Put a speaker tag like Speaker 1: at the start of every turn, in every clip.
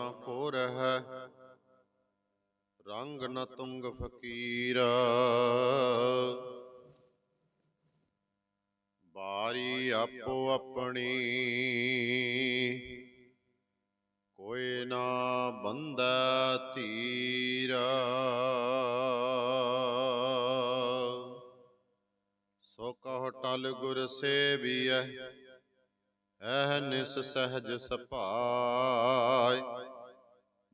Speaker 1: ਨ ਕੋ ਰਹਿ ਰੰਗ ਨ ਤੁੰਗ ਫਕੀਰਾ। ਬਾਰੀ ਆਪੋ ਆਪਣੀ। ਕੋਈ ਨਾ ਬੰਦਾ ਧੀਰਾ। ਸੋ ਕਹੁ ਟਲ ਗੁਰ ਸੇਵੀਐ, ਐਹ ਨਿਸ ਸਹਿਜ ਸਭਾਇ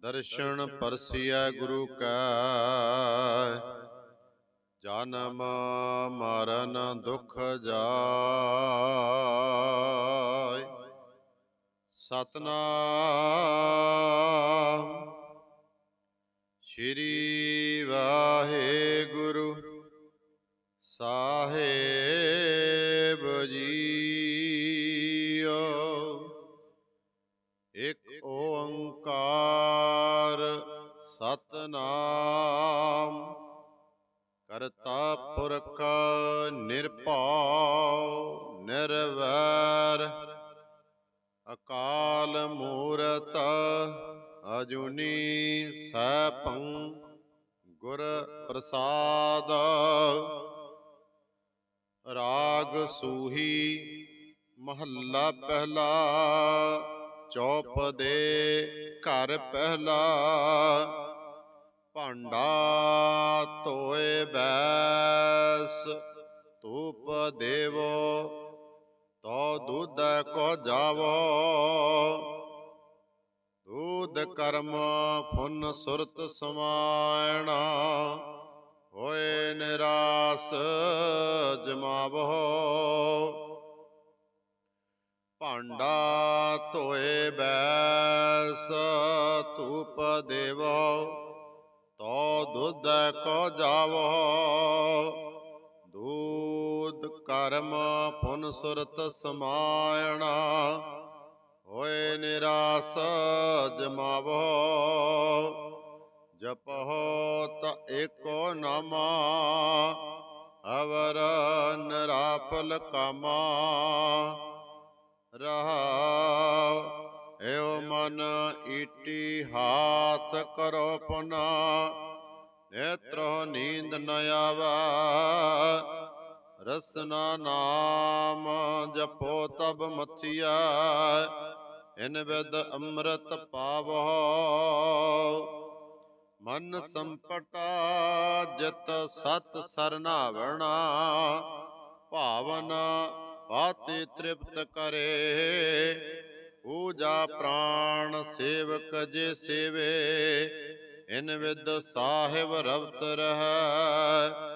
Speaker 1: ਦਰਸ਼ਨ ਪਰਸੀਐ ਗੁਰੂ ਕੈ। ਜਨਮ ਮਰਨ ਦੁਖ ਜਾਇ ਸਤਨਾਮ। ਸ਼੍ਰੀ ਵਾਹਿਗੁਰੂ। ਸਾਹਿਬ ਜੀਓ ਇਕ ਓੰਕਾਰ ਸਤਨਾਮ। ਕਰਤਾ ਪੁਰਖ ਨਿਰਭਉ ਨਿਰਵੈਰ। ਅਕਾਲ ਮੂਰਤ ਅਜੂਨੀ ਸੈਭੰ ਗੁਰ ਪ੍ਰਸਾਦ। ਰਾਗ ਸੂਹੀ ਮਹੱਲਾ ਪਹਿਲਾ। ਚੌਪ ਦੇ ਘਰ ਪਹਿਲਾ ਭਾਂਡਾ ਧੋਏ ਬੈਸ, ਧੂਪ ਦੇਵੋ, ਤੋ ਦੁੱਧ ਕੋ ਜਾਵੋ। ਦੂਧ ਕਰਮ ਫੁਨ ਸੁਰਤ ਸਮਾਇਣਾ, ਹੋਏ ਨਿਰਾਸ ਜਮਾਵੋ। ਭਾਂਡਾ ਧੋਏ ਬੈਸ, ਧੂਪ ਦੇਵੋ, ਤੋ ਦੁੱਧ ਕੋ ਜਾਵੋ। ਦੂਧ ਕਰਮ ਪੁਨ ਸੁਰਤ ਸਮਾਇਣਾ, ਹੋਏ ਨਿਰਾਸ ਜਮਾਵੋ। ਜਪਹੁ ਤ ਏਕੋ ਨਾਮਾ, ਅਵਰ ਨਰਾਪਲ ਕਮਾ। ਮਨ ਈਟੀ ਹਾਥ ਕਰੋ ਪੁਨਾ, ਨੇਤਰੋ ਨੀਂਦ ਨ ਆਵੈ। ਰਸਨਾ ਨਾਮ ਜਪੋ ਤਬ ਮਥਿਆ ਇਨ ਵਿਦ ਅੰਮ੍ਰਿਤ ਪਾਵੋ। ਮਨ ਸੰਪਟਾ ਜਿਤ ਸਤ ਸਰਨਾਵਣਾ, ਭਾਵਨਾ ਬਾਤੇ ਤ੍ਰਿਪਤ ਕਰੇ। ਪੂਜਾ ਪ੍ਰਾਣ ਸੇਵਕ ਜੇ ਸੇਵੇ ਇਨ ਵਿਦ ਸਾਹਿਬ ਰਵਤ ਰਹੈ।